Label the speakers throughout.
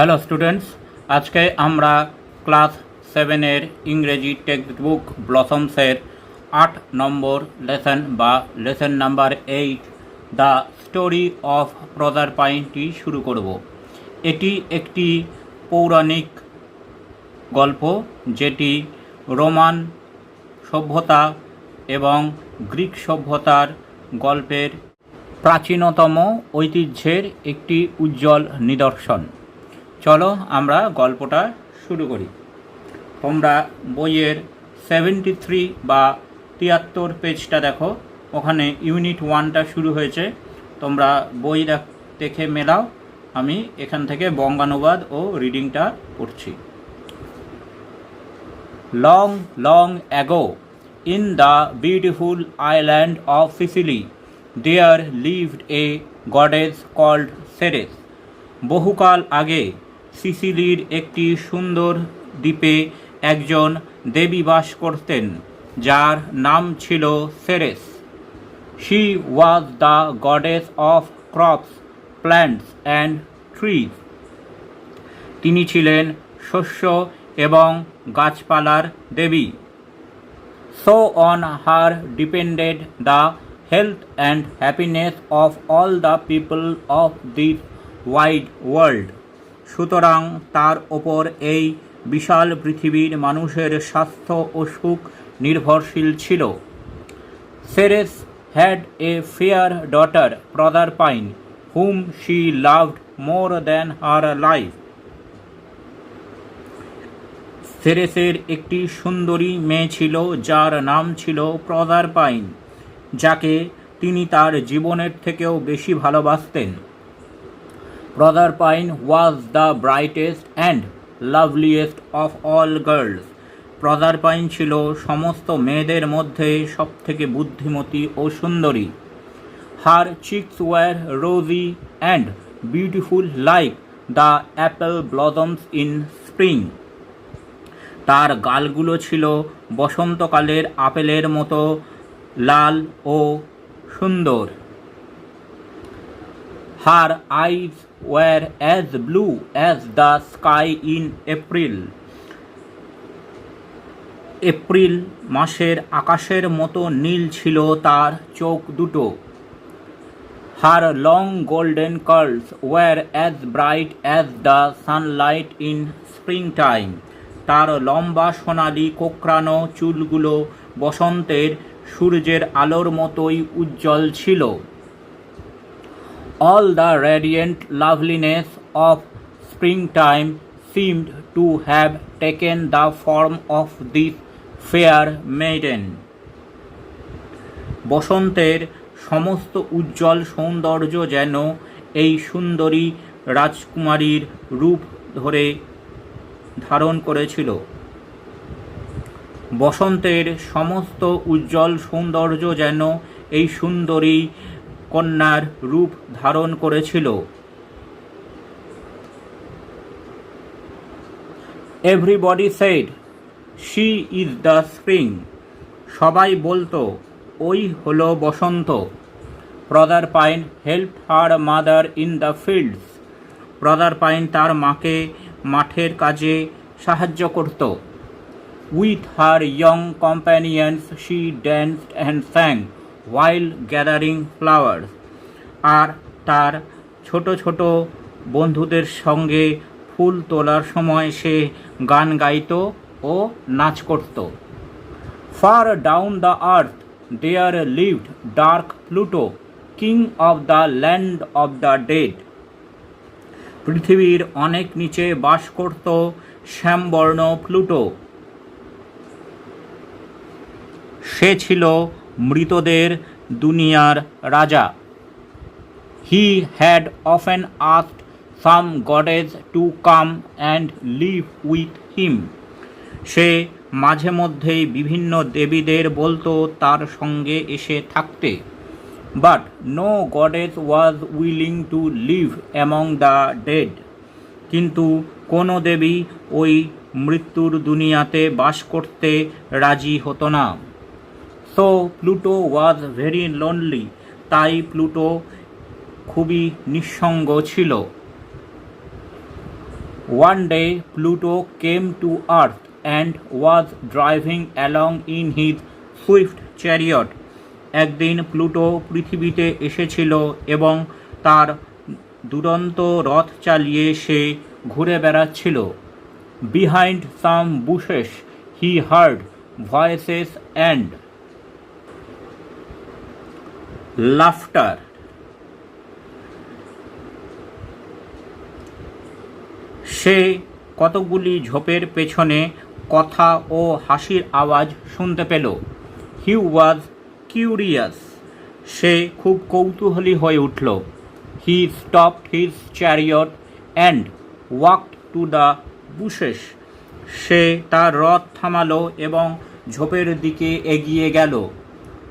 Speaker 1: Hello students আজকে আমরা class সেভেনের ইংরেজি টেক্সট বুক ব্লসমসের আট নম্বর লেসন বা lesson number eight the story of Proserpine শুরু করব। এটি একটি পৌরাণিক গল্প যেটি রোমান সভ্যতা এবং গ্রিক সভ্যতার গল্পের প্রাচীনতম ঐতিহ্যের একটি উজ্জ্বল নিদর্শন। চলো আমরা গল্পটা শুরু করি। তোমরা বইয়ের সেভেন্টি থ্রি বা তিয়াত্তর পেজটা দেখো ওখানে ইউনিট ওয়ানটা শুরু হয়েছে। তোমরা বই দেখ- মেলাও। আমি এখান থেকে বঙ্গানুবাদ ও রিডিংটা পড়ছি। Long, long ago, in the beautiful island of Sicily, there lived a goddess called Ceres. বহুকাল আগে সিসিলির একটি সুন্দর দ্বীপে একজন দেবী বাস করতেন, যার নাম ছিল Ceres. She was the goddess of crops plants and trees তিনি ছিলেন শস্য এবং গাছপালার দেবী। So on her depended the health and happiness of all the people of this wide world সুতরাং তার ওপর এই বিশাল পৃথিবীর মানুষের স্বাস্থ্য ও সুখ নির্ভরশীল ছিল। Ceres had a fair daughter daughter, pine whom she loved more than her life সেরেসের একটি সুন্দরী মেয়ে ছিল যার নাম ছিল প্রদার পাইন যাকে তিনি তার জীবনের থেকেও বেশি ভালোবাসতেন। Proserpine was the brightest and loveliest of all girls Proserpine ছিল সমস্ত মেয়েদের মধ্যে সবথেকে বুদ্ধিমতী ও সুন্দরী। Her cheeks were rosy and beautiful like the apple blossoms in spring তার গালগুলো ছিল বসন্তকালের আপেলের মতো লাল ও সুন্দর। Her eyes were as blue as the sky in April April মাসের আকাশের মতো নীল ছিল তার চোখ দুটো। Her long golden curls were as bright as the sunlight in spring time তার লম্বা সোনালি কোকড়ানো চুলগুলো বসন্তের সূর্যের আলোর মতোই উজ্জ্বল ছিল। All the radiant loveliness of springtime seemed to have taken the form of this fair maiden. বসন্তের সমস্ত উজ্জ্বল সৌন্দর্য যেন এই সুন্দরী রাজকুমারীর রূপ ধরে ধারণ করেছিল বসন্তের সমস্ত উজ্জ্বল সৌন্দর্য যেন এই সুন্দরী কন্যার রূপ ধারণ করেছিল। Everybody said she is the spring সবাই বলতো, ওই হলো বসন্ত। Proserpine help her mother in the fields Proserpine তার মাকে মাঠের কাজে সাহায্য করত। With her young companions she danced and sang while gathering flowers আর তার ছোট ছোট বন্ধুদের সঙ্গে ফুল তোলার সময় সে গান গাইত ও নাচ করত। Far down the earth there lived dark Pluto king of the land of the dead পৃথিবীর অনেক নিচে বাস করত শ্যামবর্ণ প্লুটো সে ছিল মৃতদের দুনিয়ার রাজা। He had often asked some goddess to come and live with him সে মাঝে মধ্যেই বিভিন্ন দেবীদের বলতো তার সঙ্গে এসে থাকতে। But no goddess was willing to live among the dead কিন্তু কোনো দেবী ওই মৃত্যুর দুনিয়াতে বাস করতে রাজি হতো না। So Pluto was very lonely তাই প্লুটো খুবই নিঃসঙ্গ ছিল। One day Pluto came to earth and was driving along in his swift chariot একদিন প্লুটো পৃথিবীতে এসেছিল এবং তার দুরন্ত রথ চালিয়ে সে ঘুরে বেড়াচ্ছিল। Behind some bushes he heard voices and laughter সে কতগুলি ঝোপের পেছনে কথা ও হাসির আওয়াজ শুনতে পেল। হি ওয়াজ কিউরিয়াস সে খুব কৌতূহলী হয়ে উঠল। He stopped his chariot and walked to the bushes সে তার রথ থামালো এবং ঝোপের দিকে এগিয়ে গেল।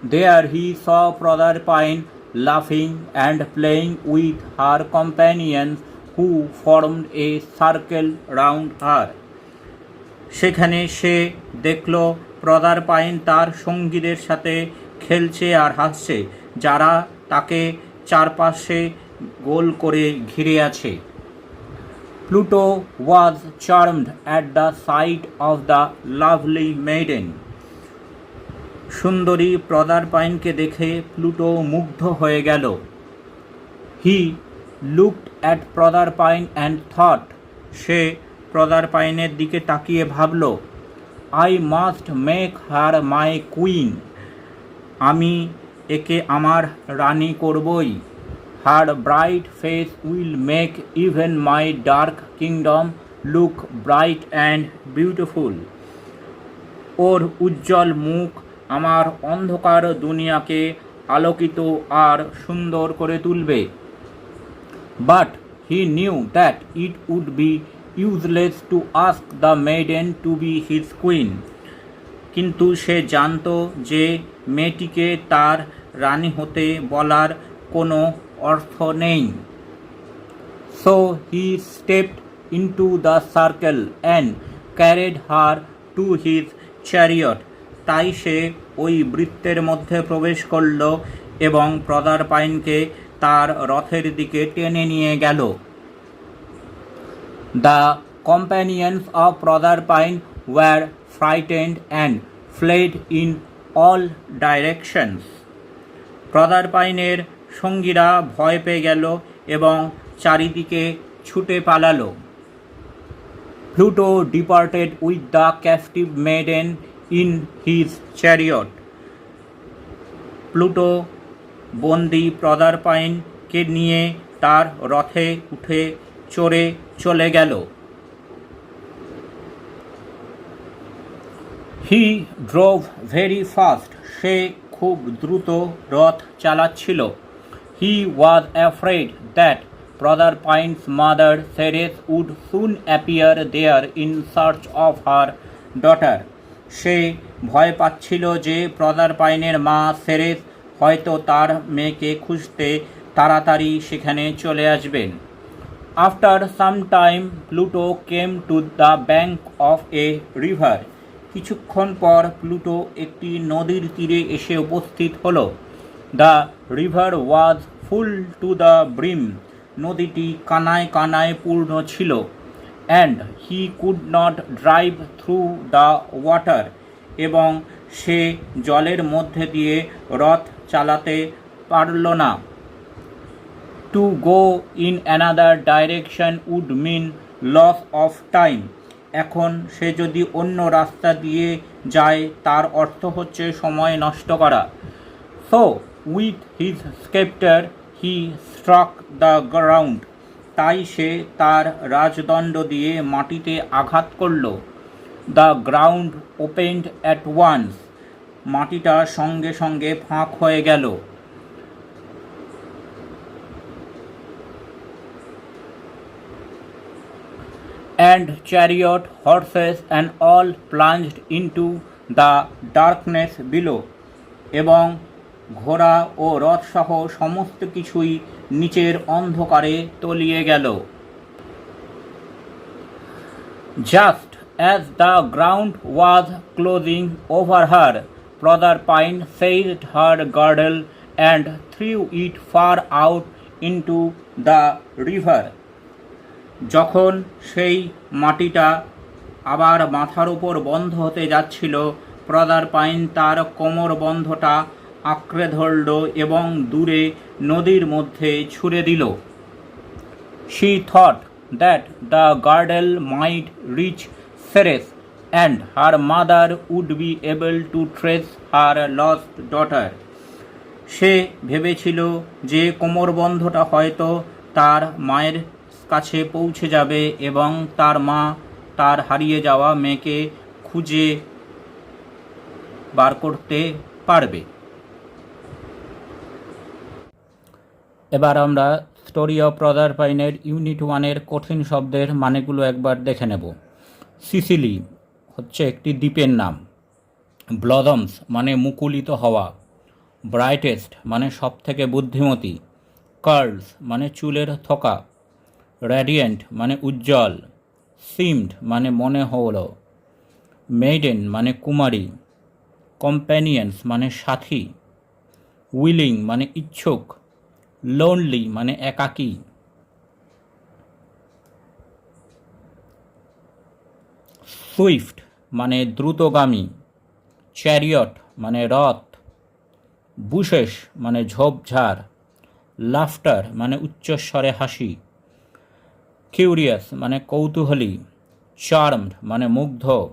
Speaker 1: There he saw Proserpine লাফিং and playing with her companions who formed a circle round her সেখানে সে দেখল প্রদার পাইন তার সঙ্গীদের সাথে খেলছে আর হাসছে, যারা তাকে চারপাশে গোল করে ঘিরে আছে। Pluto was charmed at the sight of the lovely maiden সুন্দরী প্রদার পাইনকে দেখে প্লুটো মুগ্ধ হয়ে গেল। He looked at Proserpine and thought সে প্রদার পাইনের দিকে তাকিয়ে ভাবল I must make her my queen আমি একে আমার রানী করবই। Her bright face will make even my dark kingdom look bright and beautiful ওর উজ্জ্বল মুখ আমার অন্ধকার দুনিয়াকে আলোকিত আর সুন্দর করে তুলবে। But he knew that it would be useless to ask the maiden to be his queen কিন্তু সে জানতো যে মেয়েটিকে তার রানী হতে বলার কোনো অর্থ নেই। So he stepped into the circle and carried her to his chariot তাই সে ওই বৃত্তের মধ্যে প্রবেশ করল এবং প্রদার পাইনকে তার রথের দিকে টেনে নিয়ে গেল। The companions of Proserpine were frightened and fled in all directions. Prather পাইনের সঙ্গীরা ভয় পেয়ে গেল এবং চারিদিকে ছুটে পালালো। Pluto departed with the captive maiden in his chariot. Pluto বন্দি প্রদার পাইনকে নিয়ে তার রথে উঠে চড়ে চলে গেল। He drove very fast. সে খুব দ্রুত রথ চালাচ্ছিল। He was afraid that Proserpine's mother Ceres would soon appear there in search of her daughter. সে ভয় পাচ্ছিল যে ব্রাদার পাইনের মা সেরেস হয়তো তার মেয়েকে খুঁজতে তাড়াতাড়ি সেখানে চলে আসবেন। After some time, Pluto came to the bank of a river. কিছুক্ষণ পর প্লুটো একটি নদীর তীরে এসে উপস্থিত হলো। The river was full to the brim. নদীটি কানায় কানায় পূর্ণ ছিল। And he could not drive through the water এবং সে জলের মধ্যে দিয়ে রথ চালাতে পারল না। To go in another direction would mean loss of time এখন সে যদি অন্য রাস্তা দিয়ে যায়, তার অর্থ হচ্ছে সময় নষ্ট করা। So with his sceptre he struck the ground তাই সে তার রাজদণ্ড দিয়ে মাটিতে আঘাত করল the ground opened at once মাটিটা সঙ্গে সঙ্গে ফাঁক হয়ে গেল and chariot, horses, and all plunged into the darkness below. এবং ঘোড়া ও রথসহ সমস্ত কিছুই নিচের অন্ধকারে তলিয়ে গেল। Just as the ground was closing over her Proserpine seized her girdle and threw it far out into the river যখন সেই মাটিটা আবার মাথার উপর বন্ধ হতে যাচ্ছিল প্রদার পাইন তার কোমর বন্ধটা আঁকড়ে ধরল এবং দূরে নদীর মধ্যে ছুঁড়ে দিল She thought that the girdle might reach Ceres and her mother would be able to trace her lost daughter. সে ভেবেছিল যে কোমরবন্ধটা হয়তো তার মায়ের কাছে পৌঁছে যাবে এবং তার মা তার হারিয়ে যাওয়া মেয়েকে খুঁজে বার করতে পারবে এবার আমরা স্টোরি অফ ব্রাদার পাইনের ইউনিট ওয়ানের কঠিন শব্দের মানেগুলো একবার দেখে নেব। সিসিলি হচ্ছে একটি দ্বীপের নাম। ব্লদমস মানে মুকুলিত হওয়া। ব্রাইটেস্ট মানে সব থেকে বুদ্ধিমতী। কার্লস মানে চুলের থোকা। র্যাডিয়েন্ট মানে উজ্জ্বল। সিমড মানে মনে হলো মেইডেন মানে কুমারী। কম্প্যানিয়ন্স মানে সাথী। উইলিং মানে ইচ্ছুক। লোনলি মানে একাকী। সুইফট মানে দ্রুতগামী। চ্যারিয়ট মানে রথ। বুশেস মানে ঝোপঝাড়। লাফটার মানে উচ্চস্বরে হাসি। কিউরিয়াস মানে কৌতূহলী। চার্মড মানে মুগ্ধ।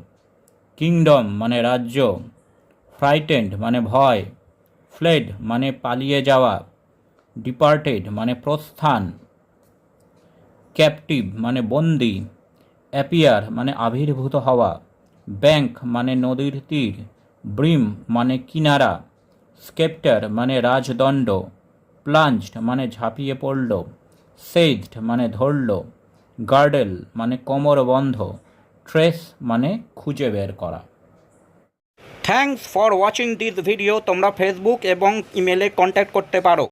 Speaker 1: কিংডম মানে রাজ্য। ফ্রাইটেন্ড মানে ভয়। ফ্লেড মানে পালিয়ে যাওয়া। ডিপার্টেড মানে প্রস্থান ক্যাপটিভ মানে বন্দি অ্যাপিয়ার মানে আবির্ভূত হওয়া ব্যাংক মানে নদীর তীর ব্রিম মানে কিনারা স্কেপ্টার মানে রাজদণ্ড প্লাঞ্জড মানে ঝাঁপিয়ে পড়ল সেজড মানে ধরল গার্ডেল মানে কোমর বন্ধ ট্রেস মানে খুঁজে বের করা। Thanks for watching this video তোমরা ফেসবুক এবং ইমেলে কন্ট্যাক্ট করতে পারো।